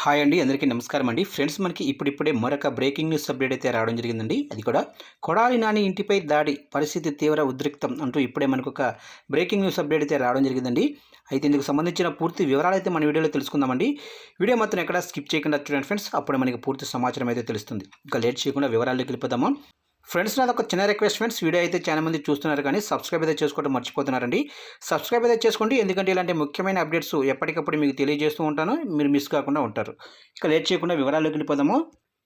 Hi అండి అందరికీ నమస్కారం అండి. ఫ్రెండ్స్ మనకి ఇప్పుడిప్పుడే మరొక బ్రేకింగ్ న్యూస్ అప్డేట్ అయితే రావడం జరిగిందండి. అది కూడా కొడాలి నాని ఇంటిపై దాడి పరిస్థితి తీవ్ర ఉద్రిక్తం అంటూ ఇప్పుడే మనకు ఒక బ్రేకింగ్ న్యూస్ అప్డేట్ అయితే రావడం జరిగిందండి. అయితే ఇందుకు సంబంధించిన పూర్తి వివరాలు అయితే మన వీడియోలో తెలుసుకుందామండి. వీడియో మాత్రం ఎక్కడ స్కిప్ చేయకుండా చూడండి ఫ్రెండ్స్. అప్పుడు మనకి పూర్తి సమాచారం అయితే తెలుస్తుంది. ఇంకా లేట్ చేయకుండా వివరాల్లోకి వెళ్ళిపోతాము ఫ్రెండ్స్ నాది ఒక చిన్న రిక్వెస్ట్ ఫ్రెండ్స్. వీడియో అయితే చాలా మంది చూస్తున్నారు కానీ సబ్స్క్రైబ్ అయితే చేసుకోవడం మర్చిపోతున్నారండి. సబ్స్క్రైబ్ అయితే చేసుకోండి. ఎందుకంటే ఇలాంటి ముఖ్యమైన అప్డేట్స్ ఎప్పటికప్పుడు మీకు తెలియజేస్తూ ఉంటాను. మీరు మిస్ కాకుండా ఉంటారు. ఇక లేట్ చేయకుండా వివరాల్లోకి వెళ్ళిపోదాము.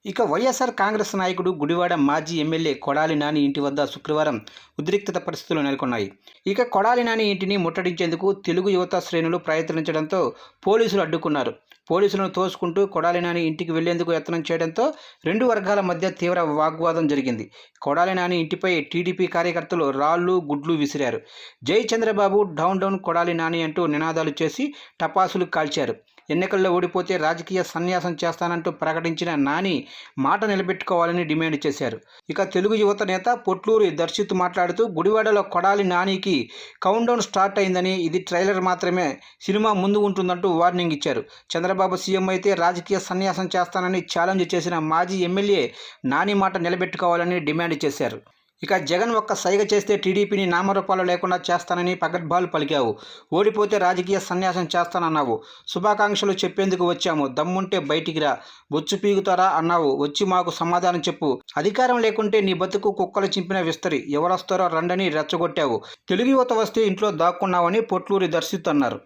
ఇక వైఎస్ఆర్ కాంగ్రెస్ నాయకుడు గుడివాడ మాజీ ఎమ్మెల్యే కొడాలి నాని ఇంటి వద్ద శుక్రవారం ఉద్రిక్తత పరిస్థితులు నెలకొన్నాయి. ఇక కొడాలి నాని ఇంటిని ముట్టడించేందుకు తెలుగు యువత శ్రేణులు ప్రయత్నించడంతో పోలీసులు అడ్డుకున్నారు. పోలీసులను తోసుకుంటూ కొడాలి నాని ఇంటికి వెళ్ళేందుకు యత్నం చేయడంతో రెండు వర్గాల మధ్య తీవ్ర వాగ్వాదం జరిగింది. కొడాలి నాని ఇంటిపై టీడీపీ కార్యకర్తలు రాళ్ళు గుడ్లు విసిరారు. జై చంద్రబాబు డౌన్ డౌన్ కొడాలి నాని అంటూ నినాదాలు చేసి టపాసులు కాల్చారు. ఎన్నికల్లో ఓడిపోతే రాజకీయ సన్యాసం చేస్తానంటూ ప్రకటించిన నాని మాట నిలబెట్టుకోవాలని డిమాండ్ చేశారు. ఇక తెలుగు యువత నేత పొట్లూరి దర్శిత్ మాట్లాడుతూ గుడివాడలో కొడాలి నానికి కౌంట్ డౌన్ స్టార్ట్ అయిందని ఇది ట్రైలర్ మాత్రమే సినిమా ముందు ఉంటుందంటూ వార్నింగ్ ఇచ్చారు. చంద్రబాబు సీఎం అయితే రాజకీయ సన్యాసం చేస్తానని ఛాలెంజ్ చేసిన మాజీ ఎమ్మెల్యే నాని మాట నిలబెట్టుకోవాలని డిమాండ్ చేశారు. ఇక జగన్ ఒక్క సైగ చేస్తే టీడీపీని నామరూపాలు లేకుండా చేస్తానని పగడ్బాలు పలికావు. ఓడిపోతే రాజకీయ సన్యాసం చేస్తానన్నావు. శుభాకాంక్షలు చెప్పేందుకు వచ్చాము. దమ్ముంటే బయటికి రా. బొచ్చు పీగుతారా అన్నావు. వచ్చి మాకు సమాధానం చెప్పు. అధికారం లేకుంటే నీ బతుకు కుక్కలు చింపిన విస్తరి. ఎవరొస్తారో రండని రెచ్చగొట్టావు. తెలుగు యువత వస్తే ఇంట్లో దాక్కున్నావని పొట్లూరి దర్శిత్ అన్నారు.